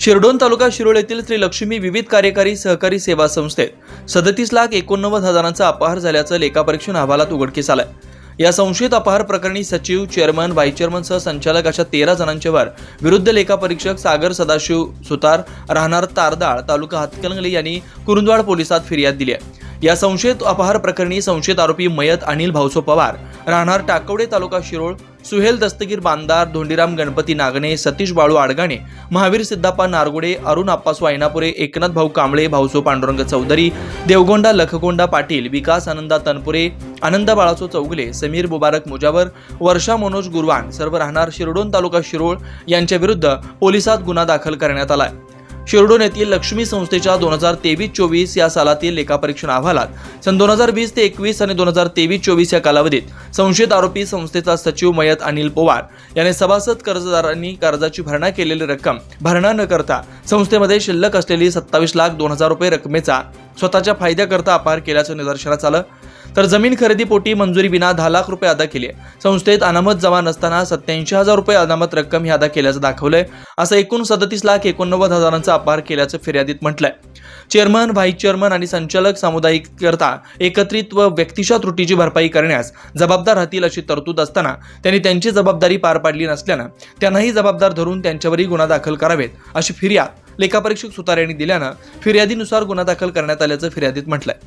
शिरडोन तालुका शिरोळ येथील श्री लक्ष्मी विविध कार्यकारी सहकारी सेवा संस्थेत सदतीस लाख एकोणनव्वद हजारांचा अपहार झाल्याचं लेखापरीक्षण अहवालात उघडकीस आलंय. या संशयित अपहार प्रकरणी सचिव चेअरमन व्हाईस चेअरमनसह संचालक अशा तेरा जणांच्यावर विरुद्ध लेखापरीक्षक सागर सदाशिव सुतार राहणार तारदाळ तालुका हातकणंगले यांनी कुरुंदवाड पोलिसात फिर्याद दिली आहे. या संशयित अपहार प्रकरणी संशयित आरोपी मयत अनिल भाऊसो पवार राहणार टाकवडे तालुका शिरोळ सुहेल दस्तगीर बांदार धोंडीराम गणपती नागणे सतीश बाळू आडगाणे महावीर सिद्धाप्पा नारगोडे अरुण आप्पासो ऐनापुरे एकनाथ भाऊ कांबळे भाऊसो पांडुरंग चौधरी देवगोंडा लखगोंडा पाटील विकास आनंदा तनपुरे आनंद बाळासो चौगुले समीर मुबारक मुजावर वर्षा मनोज गुरवान सर्व राहणार शिरडोन तालुका शिरोळ यांच्या विरुद्ध पोलिसात गुन्हा दाखल करण्यात आलाय. शिरडून येथील लक्ष्मी संस्थेच्या दोन हजार तेवीस चोवीस या सालातील लेखापरीक्षण अहवालात सन दोन हजार वीस ते एकवीस आणि दोन हजार तेवीस चोवीस या कालावधीत संशयित आरोपी संस्थेचा सचिव मयत अनिल पवार याने सभासद कर्जदारांनी कर्जाची भरणा केलेली रक्कम भरणा न करता संस्थेमध्ये शिल्लक असलेली सत्तावीस लाख दोन हजार रुपये रकमेचा स्वतःच्या फायद्याकरता अपहार केल्याचं निदर्शनास आलं. तर जमीन खरेदीपोटी मंजुरी विना दहा लाख रुपये अदा केले संस्थेत अनामत जमा नसताना सत्याऐंशी हजार रुपये अनामत रक्कम ही अदा केल्याचं दाखवलंय. असं एकूण सदतीस लाख एकोणनव्वद हजारांचा अपहार केल्याचं फिर्यादीत म्हटलंय. चेअरमन व्हाईस चेअरमन आणि संचालक सामुदायिक करता एकत्रित व व्यक्तिशा त्रुटीची भरपाई करण्यास जबाबदार राहतील अशी तरतूद असताना त्यांनी त्यांची जबाबदारी पार पाडली नसल्यानं त्यांनाही जबाबदार धरून त्यांच्यावरही गुन्हा दाखल करावेत अशी फिर्याद लेखापरीक्षक सुतार यांनी दिल्यानं फिर्यादीनुसार गुन्हा दाखल करण्यात आल्याचं फिर्यादीत म्हटलंय.